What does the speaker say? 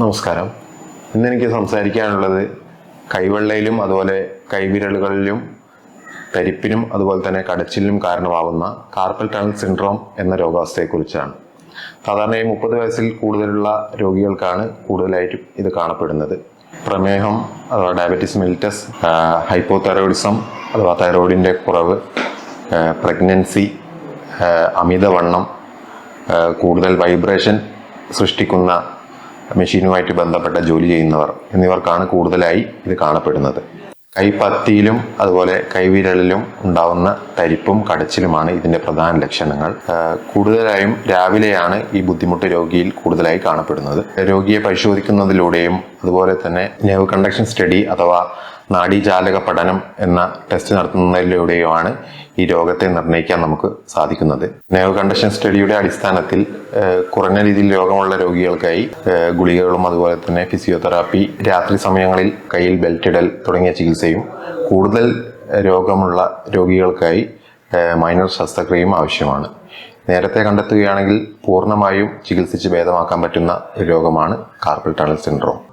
നമസ്കാരം. ഇന്ന് എനിക്ക് സംസാരിക്കാനുള്ളത് കൈവെള്ളയിലും അതുപോലെ കൈവിരലുകളിലും തരിപ്പിനും അതുപോലെ തന്നെ കടച്ചിലിനും കാരണമാവുന്ന കാർപ്പൽ ടണൽ സിൻഡ്രോം എന്ന രോഗാവസ്ഥയെക്കുറിച്ചാണ്. സാധാരണയായി മുപ്പത് വയസ്സിൽ കൂടുതലുള്ള രോഗികൾക്കാണ് കൂടുതലായിട്ടും ഇത് കാണപ്പെടുന്നത്. പ്രമേഹം അഥവാ ഡയബറ്റീസ് മെലിറ്റസ് ഹൈപ്പോതൈറോയിഡിസം അഥവാ തൈറോയിഡിന്റെ കുറവ് പ്രഗ്നൻസി അമിതവണ്ണം കൂടുതൽ വൈബ്രേഷൻ സൃഷ്ടിക്കുന്ന മെഷീനുമായിട്ട് ബന്ധപ്പെട്ട ജോലി ചെയ്യുന്നവർ എന്നിവർക്കാണ് കൂടുതലായി ഇത് കാണപ്പെടുന്നത്. കൈപ്പത്തിയിലും അതുപോലെ കൈവിരലിലും ഉണ്ടാവുന്ന തരിപ്പും കടച്ചിലുമാണ് ഇതിന്റെ പ്രധാന ലക്ഷണങ്ങൾ. കൂടുതലായും രാവിലെയാണ് ഈ ബുദ്ധിമുട്ട് രോഗിയിൽ കൂടുതലായി കാണപ്പെടുന്നത്. രോഗിയെ പരിശോധിക്കുന്നതിലൂടെയും അതുപോലെ തന്നെ നെർവ് കണ്ടക്ഷൻ സ്റ്റഡി അഥവാ നാഡീജാലക പഠനം എന്ന ടെസ്റ്റ് നടത്തുന്നതിലൂടെയുമാണ് ഈ രോഗത്തെ നിർണയിക്കാൻ നമുക്ക് സാധിക്കുന്നത്. നെർവ് കണ്ടക്ഷൻ സ്റ്റഡിയുടെ അടിസ്ഥാനത്തിൽ കുറഞ്ഞ രീതിയിൽ രോഗമുള്ള രോഗികൾക്കായി ഗുളികകളും അതുപോലെ തന്നെ ഫിസിയോതെറാപ്പി രാത്രി സമയങ്ങളിൽ കയ്യിൽ ബെൽറ്റ് ഇടൽ തുടങ്ങിയ ചികിത്സയും കൂടുതൽ രോഗമുള്ള രോഗികൾക്കായി മൈനർ ശസ്ത്രക്രിയയും ആവശ്യമാണ്. നേരത്തെ കണ്ടെത്തുകയാണെങ്കിൽ പൂർണമായും ചികിത്സിച്ച് ഭേദമാക്കാൻ പറ്റുന്ന രോഗമാണ് കാർപ്പൽ ടണൽ സിൻഡ്രോം